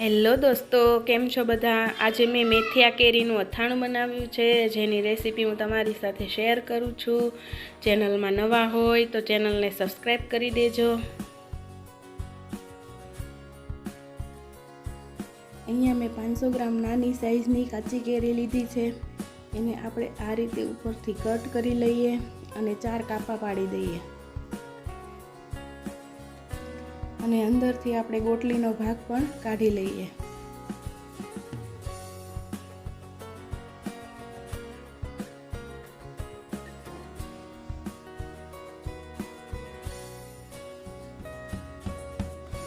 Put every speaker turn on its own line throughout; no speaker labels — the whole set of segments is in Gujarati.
હેલો દોસ્તો, કેમ છો બધા? આજે મેં મેથિયા કેરીનું અથાણું બનાવ્યું છે. જેની રેસીપી હું તમારી સાથે શેર કરું છું. ચેનલમાં નવા હોય તો ચેનલને સબસ્ક્રાઈબ કરી દેજો. અહીંયા મેં પાંચસો ગ્રામ નાની સાઇઝની કાચી કેરી લીધી છે. એને આપણે આ રીતે ઉપરથી કટ કરી લઈએ અને ચાર કાપા પાડી દઈએ. અને અંદરથી આપણે ગોટલીનો ભાગ પણ કાઢી લઈએ.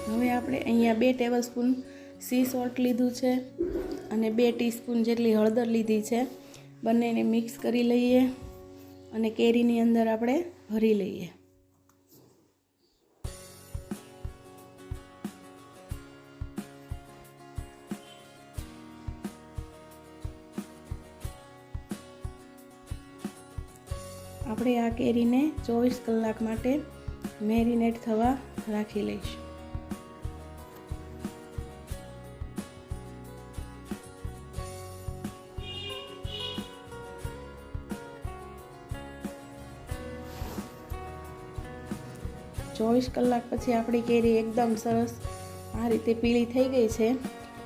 હવે આપણે અહીંયા બે ટેબલસ્પૂન સી સોલ્ટ લીધું છે અને બે ટીસ્પૂન જેટલી હળદર લીધી છે. બંનેને મિક્સ કરી લઈએ અને કેરીની અંદર આપણે ભરી લઈએ. આપણે આ કેરીને ચોવીસ કલાક માટે મેરિનેટ થવા રાખી લઈશ. ચોવીસ કલાક પછી આપણી કેરી એકદમ સરસ આ રીતે પીળી થઈ ગઈ છે,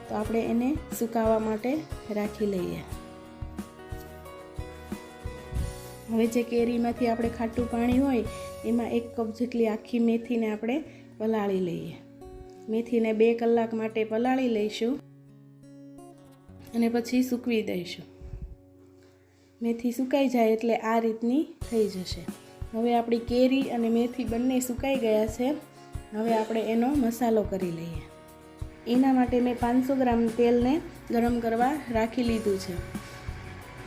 તો આપણે એને સુકાવા માટે રાખી લઈએ. હવે જે કેરીમાંથી આપણે ખાટું પાણી હોય, એમાં એક કપ જેટલી આખી મેથીને આપણે પલાળી લઈએ. મેથીને બે કલાક માટે પલાળી લઈશું અને પછી સૂકવી દઈશું. મેથી સુકાઈ જાય એટલે આ રીતની થઈ જશે. હવે આપણી કેરી અને મેથી બંને સુકાઈ ગયા છે. હવે આપણે એનો મસાલો કરી લઈએ. એના માટે મેં પાંચસો ગ્રામ તેલને ગરમ કરવા રાખી લીધું છે.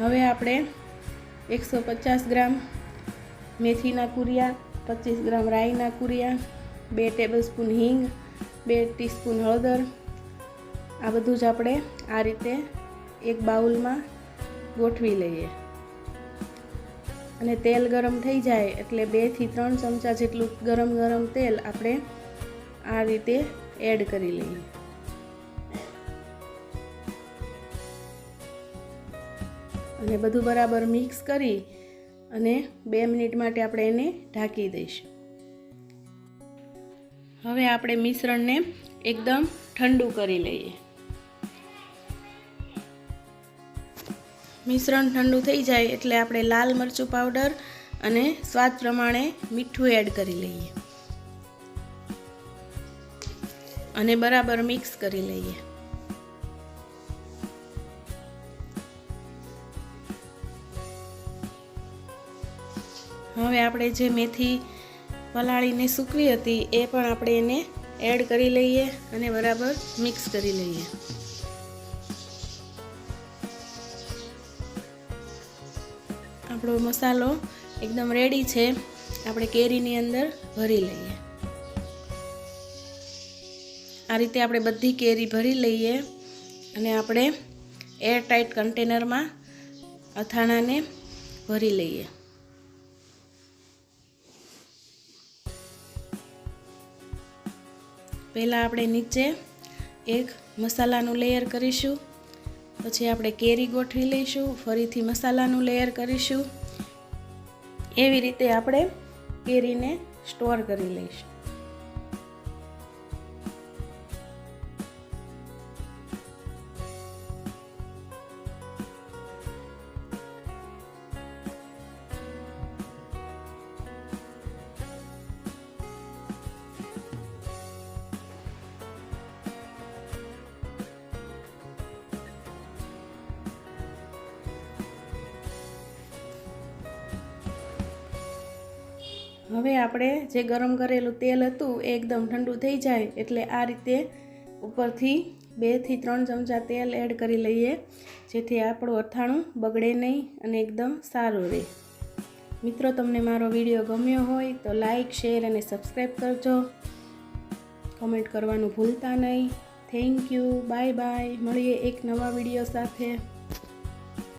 હવે આપણે એકસો પચાસ ગ્રામ મેથીના કુરિયા, પચીસ ગ્રામ રાઈના કુરિયા, બે ટેબલ સ્પૂન હિંગ, બે ટીસ્પૂન હળદર. આ બધું જ આપણે આ રીતે એક બાઉલમાં ગોઠવી લઈએ. અને તેલ ગરમ થઈ જાય એટલે બેથી ત્રણ ચમચા જેટલું ગરમ ગરમ તેલ આપણે આ રીતે એડ કરી લઈએ. અને બધું બરાબર મિક્સ કરી અને બે મિનિટ માટે આપણે એને ઢાંકી દઈશું. હવે આપણે મિશ્રણને એકદમ ઠંડુ કરી લઈએ. મિશ્રણ ઠંડુ થઈ જાય એટલે આપણે લાલ મરચું પાવડર અને સ્વાદ પ્રમાણે મીઠું એડ કરી લઈએ. અને બરાબર મિક્સ કરી લઈએ. હવે આપણે જે મેથી પલાળીને સૂકવી હતી, એ પણ આપણે એને એડ કરી લઈએ અને બરાબર મિક્સ કરી લઈએ. આપણો મસાલો એકદમ રેડી છે. આપણે કેરીની અંદર ભરી લઈએ. આ રીતે આપણે બધી કેરી ભરી લઈએ અને આપણે એર ટાઈટ કન્ટેનરમાં અથાણાને ભરી લઈએ. પહેલાં આપણે નીચે એક મસાલાનું લેયર કરીશું. પછી આપણે કેરી ગોઠવી લઈશું, ફરીથી મસાલાનું લેયર કરીશું. એવી રીતે આપણે કેરીને સ્ટોર કરી લઈશું. હવે આપણે જે ગરમ કરેલું તેલ હતું એ એકદમ ઠંડુ થઈ જાય એટલે આ રીતે ઉપરથી બેથી ત્રણ ચમચા તેલ એડ કરી લઈએ, જેથી આપણું અથાણું બગડે નહીં અને એકદમ સારું રહે. મિત્રો, તમને મારો વીડિયો ગમ્યો હોય તો લાઈક, શેર અને સબસ્ક્રાઈબ કરજો. કમેન્ટ કરવાનું ભૂલતા નહીં. Thank you. Bye bye. મળીએ એક નવા વીડિયો સાથે.